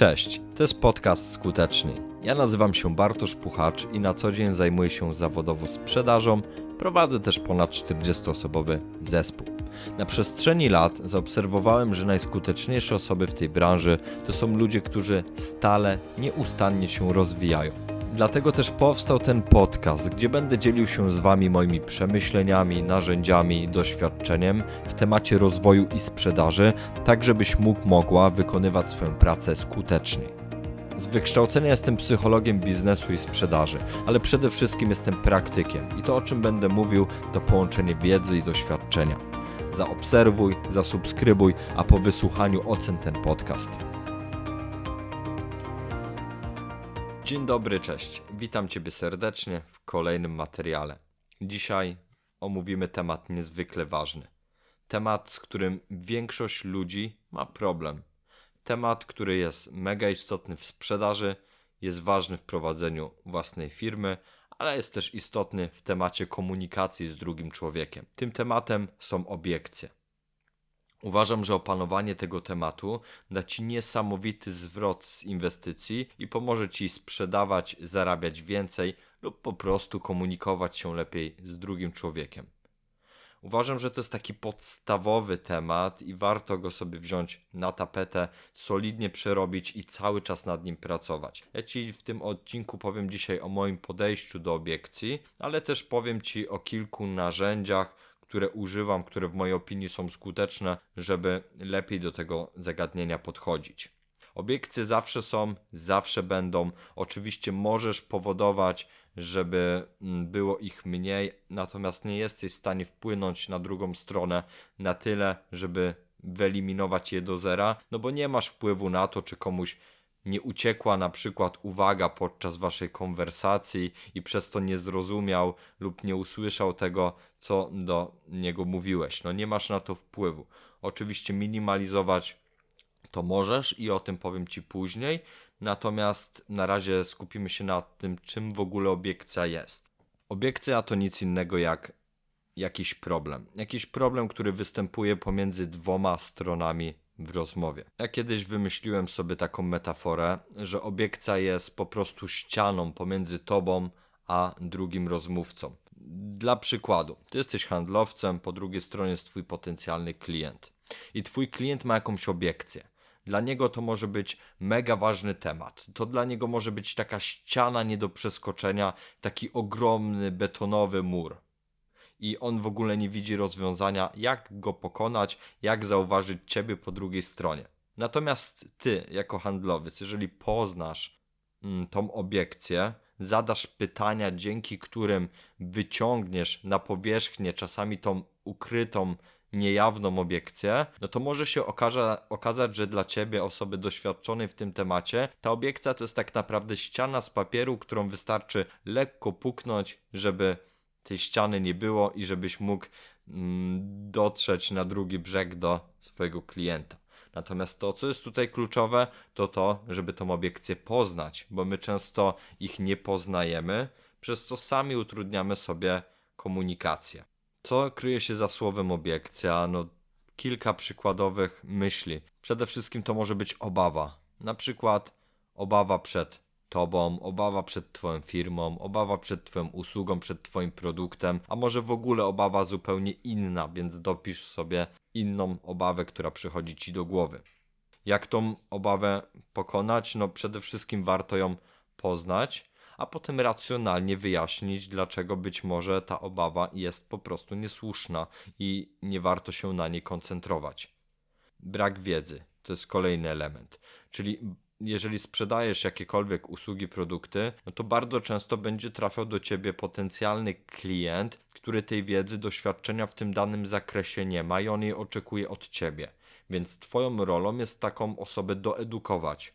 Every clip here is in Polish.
Cześć, to jest podcast Skuteczny. Ja nazywam się Bartosz Puchacz i na co dzień zajmuję się zawodowo sprzedażą. Prowadzę też ponad 40-osobowy zespół. Na przestrzeni lat zaobserwowałem, że najskuteczniejsze osoby w tej branży to są ludzie, którzy stale, nieustannie się rozwijają. Dlatego też powstał ten podcast, gdzie będę dzielił się z Wami moimi przemyśleniami, narzędziami, doświadczeniem w temacie rozwoju i sprzedaży, tak żebyś mógł, mogła wykonywać swoją pracę skutecznie. Z wykształcenia jestem psychologiem biznesu i sprzedaży, ale przede wszystkim jestem praktykiem i to o czym będę mówił to połączenie wiedzy i doświadczenia. Zaobserwuj, zasubskrybuj, a po wysłuchaniu ocen ten podcast. Dzień dobry, cześć. Witam Ciebie serdecznie w kolejnym materiale. Dzisiaj omówimy temat niezwykle ważny. Temat, z którym większość ludzi ma problem. Temat, który jest mega istotny w sprzedaży, jest ważny w prowadzeniu własnej firmy, ale jest też istotny w temacie komunikacji z drugim człowiekiem. Tym tematem są obiekcje. Uważam, że opanowanie tego tematu da Ci niesamowity zwrot z inwestycji i pomoże Ci sprzedawać, zarabiać więcej lub po prostu komunikować się lepiej z drugim człowiekiem. Uważam, że to jest taki podstawowy temat i warto go sobie wziąć na tapetę, solidnie przerobić i cały czas nad nim pracować. Ja Ci w tym odcinku powiem dzisiaj o moim podejściu do obiekcji, ale też powiem Ci o kilku narzędziach, które używam, które w mojej opinii są skuteczne, żeby lepiej do tego zagadnienia podchodzić. Obiekcje zawsze są, zawsze będą. Oczywiście możesz powodować, żeby mm, było ich mniej, natomiast nie jesteś w stanie wpłynąć na drugą stronę na tyle, żeby wyeliminować je do zera, no bo nie masz wpływu na to, czy komuś nie uciekła na przykład uwaga podczas waszej konwersacji i przez to nie zrozumiał lub nie usłyszał tego, co do niego mówiłeś. No nie masz na to wpływu. Oczywiście minimalizować to możesz i o tym powiem ci później. Natomiast na razie skupimy się na tym, czym w ogóle obiekcja jest. Obiekcja to nic innego jak jakiś problem. Jakiś problem, który występuje pomiędzy dwoma stronami w rozmowie. Ja kiedyś wymyśliłem sobie taką metaforę, że obiekcja jest po prostu ścianą pomiędzy tobą a drugim rozmówcą. Dla przykładu, ty jesteś handlowcem, po drugiej stronie jest twój potencjalny klient. I twój klient ma jakąś obiekcję. Dla niego to może być mega ważny temat. To dla niego może być taka ściana nie do przeskoczenia, taki ogromny betonowy mur i on w ogóle nie widzi rozwiązania, jak go pokonać, jak zauważyć ciebie po drugiej stronie. Natomiast ty, jako handlowiec, jeżeli poznasz mm, tą obiekcję, zadasz pytania, dzięki którym wyciągniesz na powierzchnię czasami tą ukrytą, niejawną obiekcję, no to może się okaże, okazać, że dla ciebie, osoby doświadczonej w tym temacie, ta obiekcja to jest tak naprawdę ściana z papieru, którą wystarczy lekko puknąć, żeby tej ściany nie było i żebyś mógł mm, dotrzeć na drugi brzeg do swojego klienta. Natomiast to, co jest tutaj kluczowe, to to, żeby tą obiekcję poznać, bo my często ich nie poznajemy, przez co sami utrudniamy sobie komunikację. Co kryje się za słowem obiekcja? No, kilka przykładowych myśli. Przede wszystkim to może być obawa. Na przykład obawa przed tobą, obawa przed twoją firmą, obawa przed twoją usługą, przed twoim produktem, a może w ogóle obawa zupełnie inna, więc dopisz sobie inną obawę, która przychodzi ci do głowy. Jak tą obawę pokonać? No przede wszystkim warto ją poznać, a potem racjonalnie wyjaśnić, dlaczego być może ta obawa jest po prostu niesłuszna i nie warto się na niej koncentrować. Brak wiedzy to jest kolejny element, czyli jeżeli sprzedajesz jakiekolwiek usługi, produkty, no to bardzo często będzie trafiał do ciebie potencjalny klient, który tej wiedzy, doświadczenia w tym danym zakresie nie ma i on jej oczekuje od ciebie. Więc twoją rolą jest taką osobę doedukować.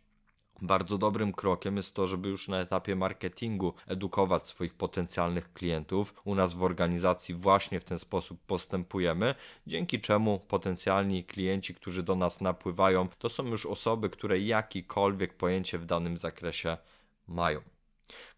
Bardzo dobrym krokiem jest to, żeby już na etapie marketingu edukować swoich potencjalnych klientów. U nas w organizacji właśnie w ten sposób postępujemy, dzięki czemu potencjalni klienci, którzy do nas napływają, to są już osoby, które jakikolwiek pojęcie w danym zakresie mają.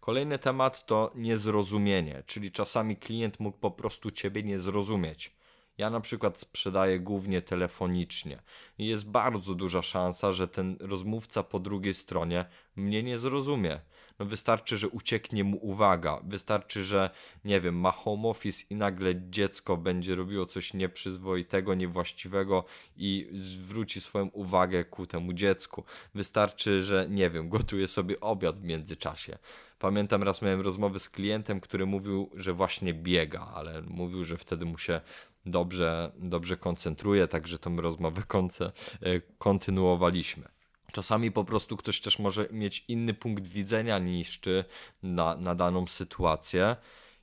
Kolejny temat to niezrozumienie, czyli czasami klient mógł po prostu ciebie nie zrozumieć. Ja na przykład sprzedaję głównie telefonicznie i jest bardzo duża szansa, że ten rozmówca po drugiej stronie mnie nie zrozumie. No wystarczy, że ucieknie mu uwaga, wystarczy, że nie wiem, ma home office i nagle dziecko będzie robiło coś nieprzyzwoitego, niewłaściwego i zwróci swoją uwagę ku temu dziecku. Wystarczy, że nie wiem, gotuje sobie obiad w międzyczasie. Pamiętam raz miałem rozmowę z klientem, który mówił, że właśnie biega, ale mówił, że wtedy mu się dobrze, dobrze koncentruje, także tą rozmowę e, kontynuowaliśmy. Czasami po prostu ktoś też może mieć inny punkt widzenia niż ty na, na daną sytuację.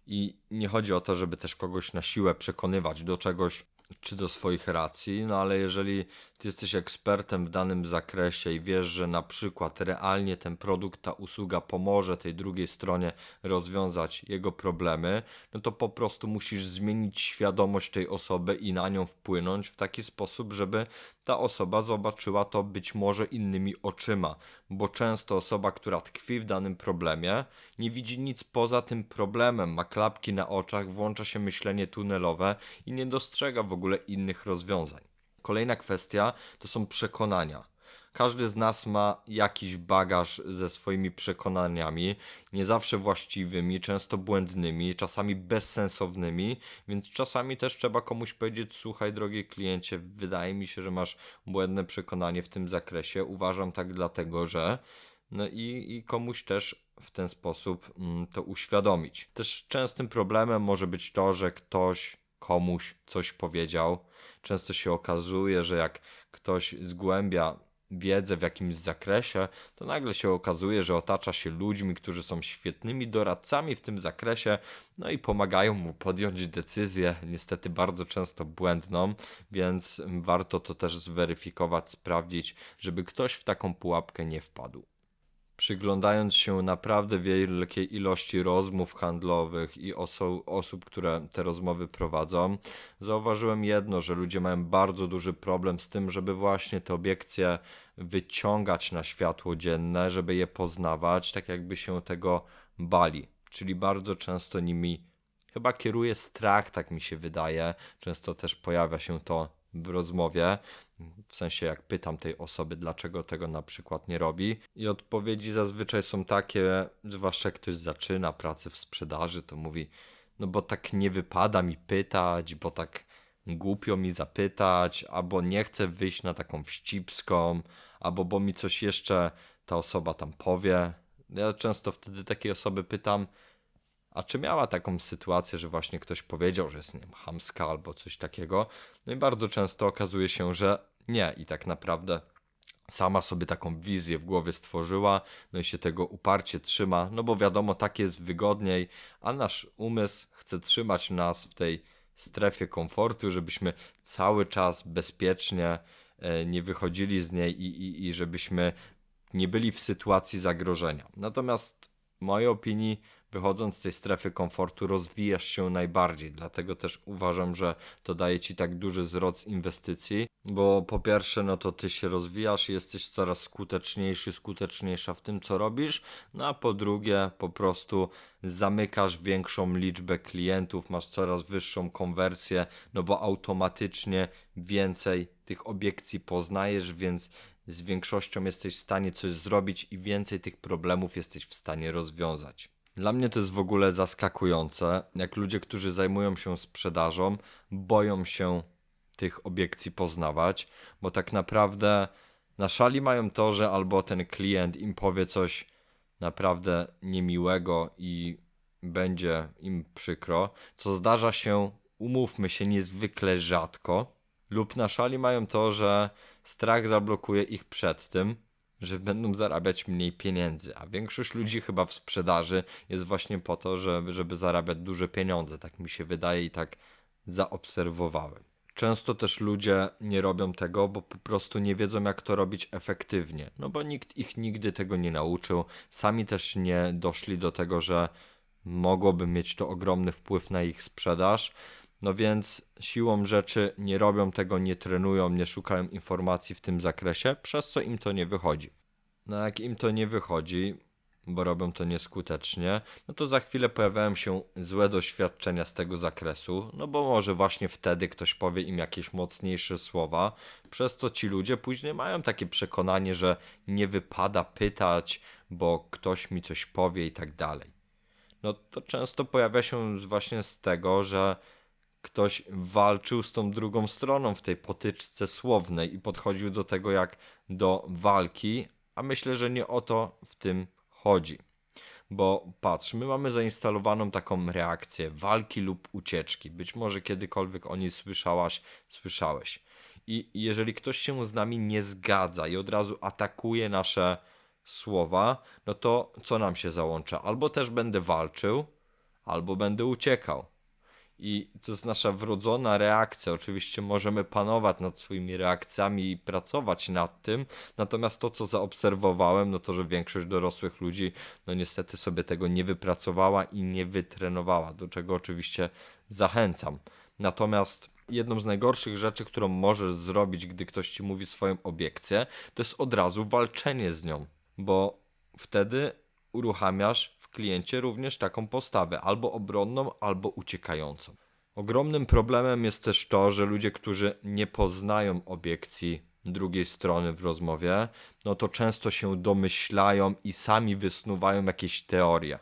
I nie chodzi o to, żeby też kogoś na siłę przekonywać do czegoś czy do swoich racji, no ale jeżeli ty jesteś ekspertem w danym zakresie i wiesz, że na przykład realnie ten produkt, ta usługa pomoże tej drugiej stronie rozwiązać jego problemy, no to po prostu musisz zmienić świadomość tej osoby i na nią wpłynąć w taki sposób, żeby ta osoba zobaczyła to być może innymi oczyma, bo często osoba, która tkwi w danym problemie, nie widzi nic poza tym problemem, ma klapki na oczach, włącza się myślenie tunelowe i nie dostrzega w ogóle innych rozwiązań. Kolejna kwestia to są przekonania. Każdy z nas ma jakiś bagaż ze swoimi przekonaniami, nie zawsze właściwymi, często błędnymi, czasami bezsensownymi, więc czasami też trzeba komuś powiedzieć: Słuchaj, drogi kliencie, wydaje mi się, że masz błędne przekonanie w tym zakresie. Uważam tak dlatego, że. No i, i komuś też w ten sposób mm, to uświadomić. Też częstym problemem może być to, że ktoś komuś coś powiedział. Często się okazuje, że jak ktoś zgłębia wiedzę w jakimś zakresie, to nagle się okazuje, że otacza się ludźmi, którzy są świetnymi doradcami w tym zakresie, no i pomagają mu podjąć decyzję, niestety bardzo często błędną, więc warto to też zweryfikować, sprawdzić, żeby ktoś w taką pułapkę nie wpadł przyglądając się naprawdę wielkiej ilości rozmów handlowych i oso- osób, które te rozmowy prowadzą, zauważyłem jedno, że ludzie mają bardzo duży problem z tym, żeby właśnie te obiekcje wyciągać na światło dzienne, żeby je poznawać, tak jakby się tego bali. Czyli bardzo często nimi chyba kieruje strach, tak mi się wydaje. Często też pojawia się to w rozmowie, w sensie jak pytam tej osoby, dlaczego tego na przykład nie robi. I odpowiedzi zazwyczaj są takie, zwłaszcza jak ktoś zaczyna pracę w sprzedaży, to mówi, no bo tak nie wypada mi pytać, bo tak głupio mi zapytać, albo nie chcę wyjść na taką wścibską, albo bo mi coś jeszcze ta osoba tam powie. Ja często wtedy takiej osoby pytam, a czy miała taką sytuację, że właśnie ktoś powiedział, że jest nie wiem, hamska albo coś takiego? No i bardzo często okazuje się, że nie i tak naprawdę sama sobie taką wizję w głowie stworzyła, no i się tego uparcie trzyma, no bo wiadomo, tak jest wygodniej, a nasz umysł chce trzymać nas w tej strefie komfortu, żebyśmy cały czas bezpiecznie e, nie wychodzili z niej i, i, i żebyśmy nie byli w sytuacji zagrożenia. Natomiast w mojej opinii wychodząc z tej strefy komfortu, rozwijasz się najbardziej. Dlatego też uważam, że to daje ci tak duży zwrot inwestycji, bo po pierwsze, no to ty się rozwijasz, jesteś coraz skuteczniejszy, skuteczniejsza w tym, co robisz, no a po drugie, po prostu zamykasz większą liczbę klientów, masz coraz wyższą konwersję, no bo automatycznie więcej tych obiekcji poznajesz, więc z większością jesteś w stanie coś zrobić i więcej tych problemów jesteś w stanie rozwiązać. Dla mnie to jest w ogóle zaskakujące, jak ludzie, którzy zajmują się sprzedażą, boją się tych obiekcji poznawać, bo tak naprawdę na szali mają to, że albo ten klient im powie coś naprawdę niemiłego i będzie im przykro, co zdarza się, umówmy się, niezwykle rzadko, lub na szali mają to, że strach zablokuje ich przed tym, że będą zarabiać mniej pieniędzy, a większość ludzi chyba w sprzedaży jest właśnie po to, żeby, żeby zarabiać duże pieniądze, tak mi się wydaje i tak zaobserwowałem. Często też ludzie nie robią tego, bo po prostu nie wiedzą, jak to robić efektywnie. No bo nikt ich nigdy tego nie nauczył. Sami też nie doszli do tego, że mogłoby mieć to ogromny wpływ na ich sprzedaż. No więc siłą rzeczy nie robią tego, nie trenują, nie szukają informacji w tym zakresie, przez co im to nie wychodzi. No jak im to nie wychodzi, bo robią to nieskutecznie, no to za chwilę pojawiają się złe doświadczenia z tego zakresu, no bo może właśnie wtedy ktoś powie im jakieś mocniejsze słowa, przez to ci ludzie później mają takie przekonanie, że nie wypada pytać, bo ktoś mi coś powie i tak dalej. No to często pojawia się właśnie z tego, że ktoś walczył z tą drugą stroną w tej potyczce słownej i podchodził do tego jak do walki, a myślę, że nie o to w tym chodzi. Bo patrz, my mamy zainstalowaną taką reakcję walki lub ucieczki. Być może kiedykolwiek o niej słyszałaś, słyszałeś. I jeżeli ktoś się z nami nie zgadza i od razu atakuje nasze słowa, no to co nam się załącza? Albo też będę walczył, albo będę uciekał. I to jest nasza wrodzona reakcja. Oczywiście możemy panować nad swoimi reakcjami i pracować nad tym. Natomiast to, co zaobserwowałem, no to, że większość dorosłych ludzi, no niestety sobie tego nie wypracowała i nie wytrenowała, do czego oczywiście zachęcam. Natomiast jedną z najgorszych rzeczy, którą możesz zrobić, gdy ktoś ci mówi swoją obiekcję, to jest od razu walczenie z nią, bo wtedy uruchamiasz kliencie również taką postawę, albo obronną, albo uciekającą. Ogromnym problemem jest też to, że ludzie, którzy nie poznają obiekcji drugiej strony w rozmowie, no to często się domyślają i sami wysnuwają jakieś teorie.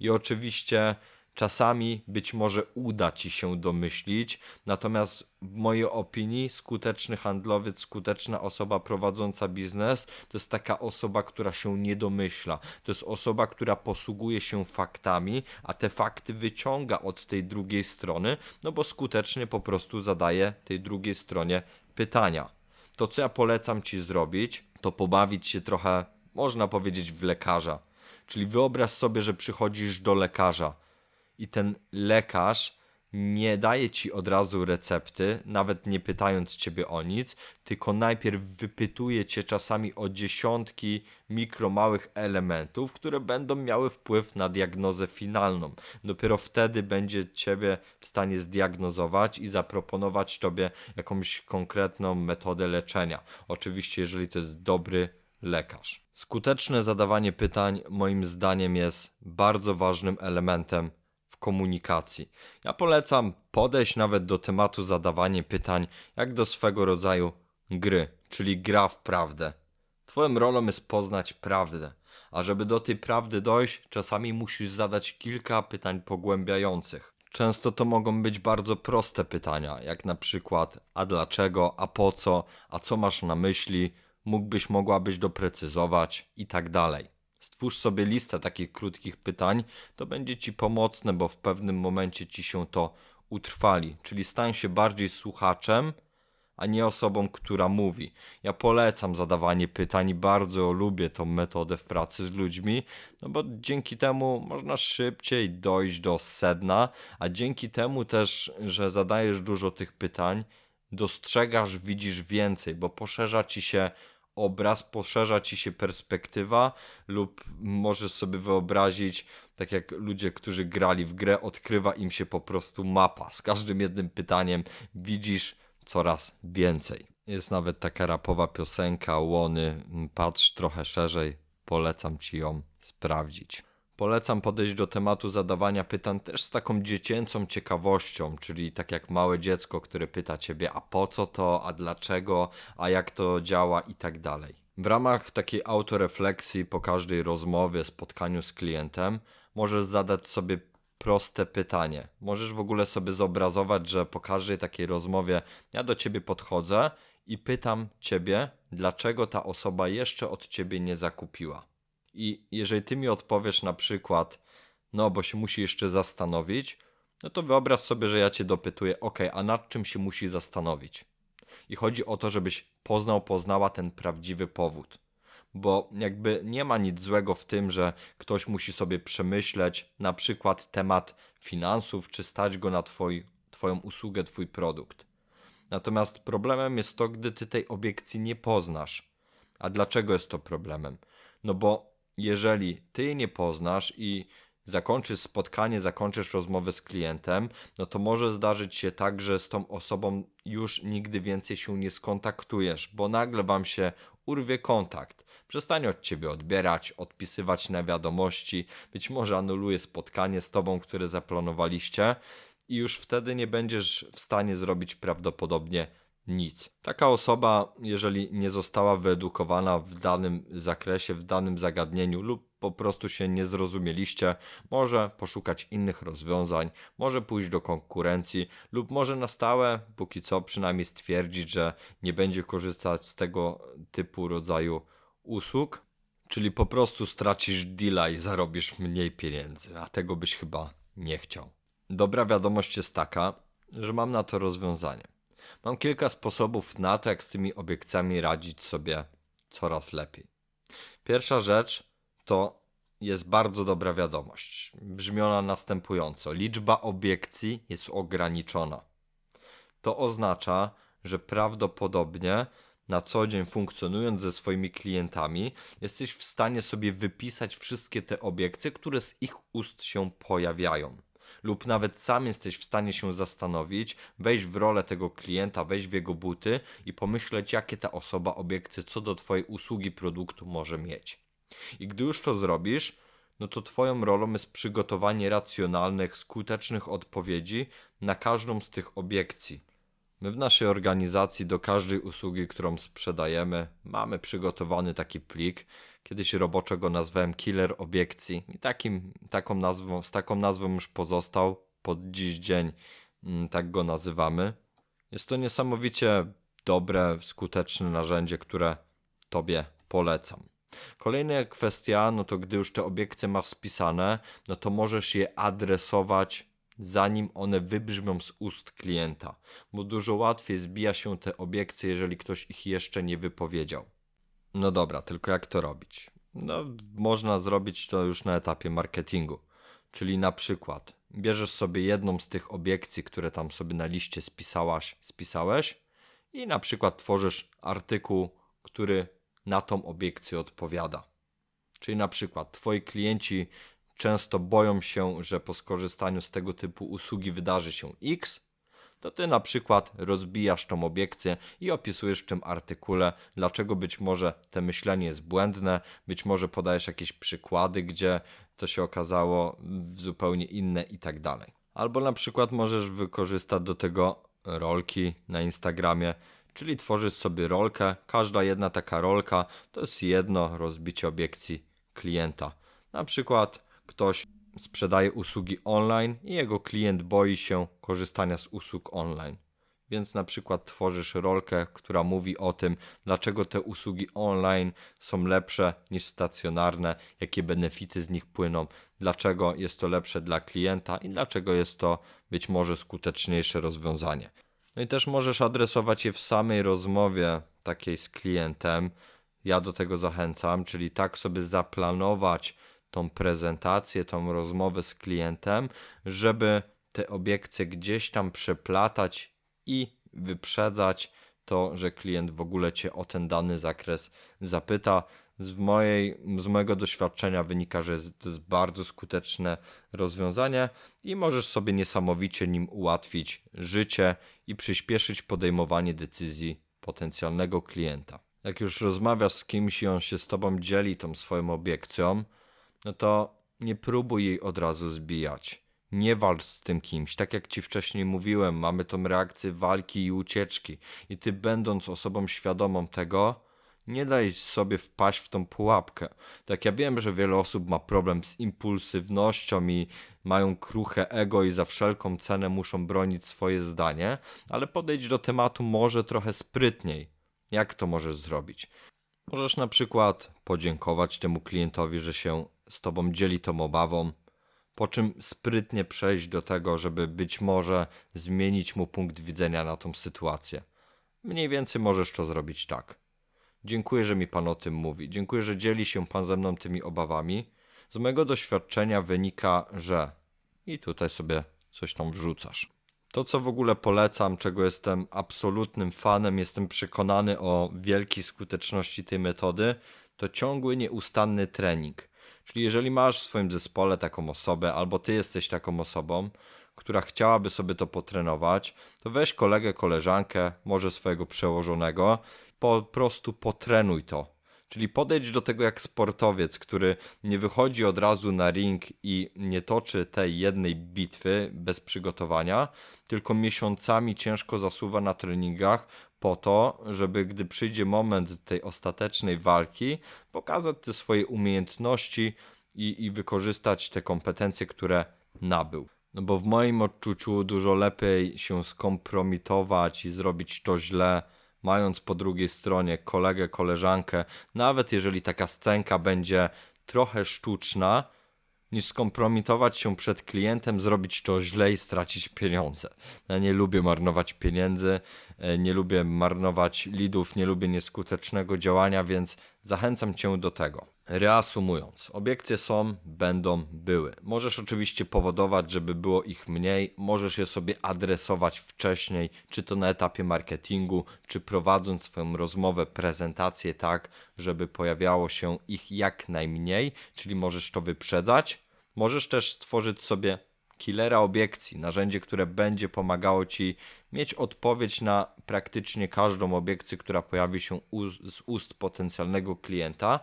I oczywiście Czasami być może uda ci się domyślić, natomiast w mojej opinii skuteczny handlowiec, skuteczna osoba prowadząca biznes to jest taka osoba, która się nie domyśla. To jest osoba, która posługuje się faktami, a te fakty wyciąga od tej drugiej strony, no bo skutecznie po prostu zadaje tej drugiej stronie pytania. To co ja polecam ci zrobić, to pobawić się trochę, można powiedzieć, w lekarza. Czyli wyobraź sobie, że przychodzisz do lekarza i ten lekarz nie daje ci od razu recepty, nawet nie pytając ciebie o nic, tylko najpierw wypytuje cię czasami o dziesiątki mikro małych elementów, które będą miały wpływ na diagnozę finalną. Dopiero wtedy będzie ciebie w stanie zdiagnozować i zaproponować tobie jakąś konkretną metodę leczenia. Oczywiście, jeżeli to jest dobry lekarz. Skuteczne zadawanie pytań, moim zdaniem, jest bardzo ważnym elementem komunikacji. Ja polecam podejść nawet do tematu zadawanie pytań jak do swego rodzaju gry, czyli gra w prawdę. Twoją rolą jest poznać prawdę, a żeby do tej prawdy dojść, czasami musisz zadać kilka pytań pogłębiających. Często to mogą być bardzo proste pytania, jak na przykład a dlaczego, a po co, a co masz na myśli, mógłbyś, mogłabyś doprecyzować i tak dalej. Stwórz sobie listę takich krótkich pytań, to będzie ci pomocne, bo w pewnym momencie ci się to utrwali. Czyli stań się bardziej słuchaczem, a nie osobą, która mówi. Ja polecam zadawanie pytań i bardzo lubię tą metodę w pracy z ludźmi, no bo dzięki temu można szybciej dojść do sedna, a dzięki temu też, że zadajesz dużo tych pytań, dostrzegasz, widzisz więcej, bo poszerza ci się obraz, poszerza ci się perspektywa, lub możesz sobie wyobrazić, tak jak ludzie, którzy grali w grę, odkrywa im się po prostu mapa. Z każdym jednym pytaniem widzisz coraz więcej. Jest nawet taka rapowa piosenka Łony, patrz trochę szerzej, polecam ci ją sprawdzić. Polecam podejść do tematu zadawania pytań też z taką dziecięcą ciekawością, czyli tak jak małe dziecko, które pyta ciebie, a po co to, a dlaczego, a jak to działa i tak dalej. W ramach takiej autorefleksji po każdej rozmowie, spotkaniu z klientem, możesz zadać sobie proste pytanie. Możesz w ogóle sobie zobrazować, że po każdej takiej rozmowie ja do ciebie podchodzę i pytam ciebie, dlaczego ta osoba jeszcze od ciebie nie zakupiła. I jeżeli ty mi odpowiesz na przykład, no bo się musi jeszcze zastanowić, no to wyobraź sobie, że ja cię dopytuję, ok, a nad czym się musi zastanowić? I chodzi o to, żebyś poznał, poznała ten prawdziwy powód. Bo jakby nie ma nic złego w tym, że ktoś musi sobie przemyśleć na przykład temat finansów, czy stać go na twoi, Twoją usługę, Twój produkt. Natomiast problemem jest to, gdy Ty tej obiekcji nie poznasz. A dlaczego jest to problemem? No bo jeżeli ty jej nie poznasz i zakończysz spotkanie, zakończysz rozmowę z klientem, no to może zdarzyć się tak, że z tą osobą już nigdy więcej się nie skontaktujesz, bo nagle wam się urwie kontakt. Przestanie od ciebie odbierać, odpisywać na wiadomości, być może anuluje spotkanie z tobą, które zaplanowaliście, i już wtedy nie będziesz w stanie zrobić prawdopodobnie nic. Taka osoba, jeżeli nie została wyedukowana w danym zakresie, w danym zagadnieniu lub po prostu się nie zrozumieliście, może poszukać innych rozwiązań, może pójść do konkurencji lub może na stałe, póki co przynajmniej stwierdzić, że nie będzie korzystać z tego typu rodzaju usług, czyli po prostu stracisz deala i zarobisz mniej pieniędzy, a tego byś chyba nie chciał. Dobra wiadomość jest taka, że mam na to rozwiązanie. Mam kilka sposobów na to, jak z tymi obiekcjami radzić sobie coraz lepiej. Pierwsza rzecz to jest bardzo dobra wiadomość. Brzmi ona następująco: liczba obiekcji jest ograniczona. To oznacza, że prawdopodobnie na co dzień funkcjonując ze swoimi klientami, jesteś w stanie sobie wypisać wszystkie te obiekcje, które z ich ust się pojawiają lub nawet sam jesteś w stanie się zastanowić, wejść w rolę tego klienta, wejść w jego buty i pomyśleć, jakie ta osoba obiekcje co do Twojej usługi, produktu może mieć. I gdy już to zrobisz, no to Twoją rolą jest przygotowanie racjonalnych, skutecznych odpowiedzi na każdą z tych obiekcji. My w naszej organizacji do każdej usługi, którą sprzedajemy, mamy przygotowany taki plik. Kiedyś roboczo go nazwałem killer obiekcji i takim, taką nazwą, z taką nazwą już pozostał. Pod dziś dzień mm, tak go nazywamy. Jest to niesamowicie dobre, skuteczne narzędzie, które Tobie polecam. Kolejna kwestia, no to gdy już te obiekcje masz spisane, no to możesz je adresować zanim one wybrzmią z ust klienta, bo dużo łatwiej zbija się te obiekcje, jeżeli ktoś ich jeszcze nie wypowiedział. No dobra, tylko jak to robić? No, można zrobić to już na etapie marketingu. Czyli na przykład bierzesz sobie jedną z tych obiekcji, które tam sobie na liście spisałaś, spisałeś i na przykład tworzysz artykuł, który na tą obiekcję odpowiada. Czyli na przykład twoi klienci często boją się, że po skorzystaniu z tego typu usługi wydarzy się X, to ty na przykład rozbijasz tą obiekcję i opisujesz w tym artykule, dlaczego być może te myślenie jest błędne, być może podajesz jakieś przykłady, gdzie to się okazało zupełnie inne i tak dalej. Albo na przykład możesz wykorzystać do tego rolki na Instagramie, czyli tworzysz sobie rolkę. Każda jedna taka rolka to jest jedno rozbicie obiekcji klienta. Na przykład ktoś sprzedaje usługi online i jego klient boi się korzystania z usług online. Więc na przykład tworzysz rolkę, która mówi o tym, dlaczego te usługi online są lepsze niż stacjonarne, jakie benefity z nich płyną, dlaczego jest to lepsze dla klienta i dlaczego jest to być może skuteczniejsze rozwiązanie. No i też możesz adresować je w samej rozmowie takiej z klientem. Ja do tego zachęcam, czyli tak sobie zaplanować tą prezentację, tą rozmowę z klientem, żeby te obiekcje gdzieś tam przeplatać i wyprzedzać to, że klient w ogóle cię o ten dany zakres zapyta. Z, mojej, z mojego doświadczenia wynika, że to jest bardzo skuteczne rozwiązanie i możesz sobie niesamowicie nim ułatwić życie i przyspieszyć podejmowanie decyzji potencjalnego klienta. Jak już rozmawiasz z kimś i on się z tobą dzieli tą swoją obiekcją, no to nie próbuj jej od razu zbijać. Nie walcz z tym kimś. Tak jak ci wcześniej mówiłem, mamy tą reakcję walki i ucieczki. I ty, będąc osobą świadomą tego, nie daj sobie wpaść w tą pułapkę. Tak ja wiem, że wiele osób ma problem z impulsywnością i mają kruche ego i za wszelką cenę muszą bronić swoje zdanie, ale podejdź do tematu może trochę sprytniej. Jak to możesz zrobić? Możesz na przykład podziękować temu klientowi, że się z tobą dzieli tą obawą, po czym sprytnie przejść do tego, żeby być może zmienić mu punkt widzenia na tą sytuację. Mniej więcej możesz to zrobić tak. Dziękuję, że mi pan o tym mówi. Dziękuję, że dzieli się pan ze mną tymi obawami. Z mojego doświadczenia wynika, że. I tutaj sobie coś tam wrzucasz. To, co w ogóle polecam, czego jestem absolutnym fanem, jestem przekonany o wielkiej skuteczności tej metody, to ciągły, nieustanny trening. Czyli jeżeli masz w swoim zespole taką osobę, albo ty jesteś taką osobą, która chciałaby sobie to potrenować, to weź kolegę, koleżankę, może swojego przełożonego, po prostu potrenuj to. Czyli podejdź do tego jak sportowiec, który nie wychodzi od razu na ring i nie toczy tej jednej bitwy bez przygotowania, tylko miesiącami ciężko zasuwa na treningach po to, żeby gdy przyjdzie moment tej ostatecznej walki, pokazać te swoje umiejętności i, i wykorzystać te kompetencje, które nabył. No bo w moim odczuciu dużo lepiej się skompromitować i zrobić to źle, mając po drugiej stronie kolegę, koleżankę, nawet jeżeli taka scenka będzie trochę sztuczna, niż skompromitować się przed klientem, zrobić to źle i stracić pieniądze. Ja nie lubię marnować pieniędzy, e, nie lubię marnować lidów, nie lubię nieskutecznego działania, więc zachęcam cię do tego. Reasumując, obiekcje są, będą, były. Możesz oczywiście powodować, żeby było ich mniej, możesz je sobie adresować wcześniej, czy to na etapie marketingu, czy prowadząc swoją rozmowę, prezentację tak, żeby pojawiało się ich jak najmniej, czyli możesz to wyprzedzać. Możesz też stworzyć sobie killera obiekcji, narzędzie, które będzie pomagało Ci mieć odpowiedź na praktycznie każdą obiekcję, która pojawi się z ust potencjalnego klienta.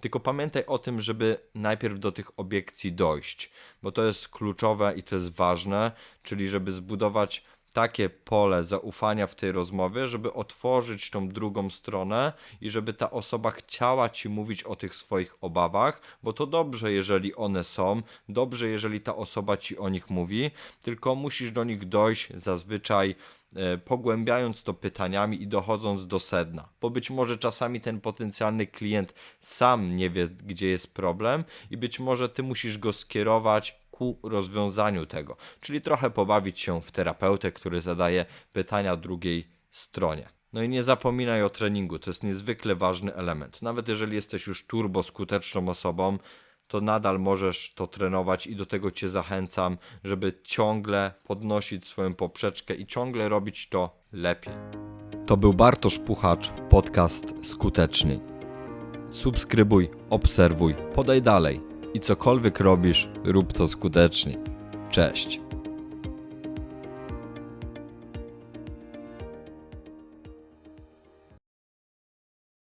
Tylko pamiętaj o tym, żeby najpierw do tych obiekcji dojść, bo to jest kluczowe i to jest ważne, czyli żeby zbudować takie pole zaufania w tej rozmowie, żeby otworzyć tą drugą stronę i żeby ta osoba chciała ci mówić o tych swoich obawach, bo to dobrze, jeżeli one są, dobrze, jeżeli ta osoba ci o nich mówi, tylko musisz do nich dojść zazwyczaj e, pogłębiając to pytaniami i dochodząc do sedna. Bo być może czasami ten potencjalny klient sam nie wie, gdzie jest problem, i być może ty musisz go skierować ku rozwiązaniu tego, czyli trochę pobawić się w terapeutę, który zadaje pytania drugiej stronie. No i nie zapominaj o treningu, to jest niezwykle ważny element. Nawet jeżeli jesteś już turbo skuteczną osobą, to nadal możesz to trenować i do tego Cię zachęcam, żeby ciągle podnosić swoją poprzeczkę i ciągle robić to lepiej. To był Bartosz Puchacz, podcast Skuteczny. Subskrybuj, obserwuj, podaj dalej i cokolwiek robisz, rób to skutecznie. Cześć.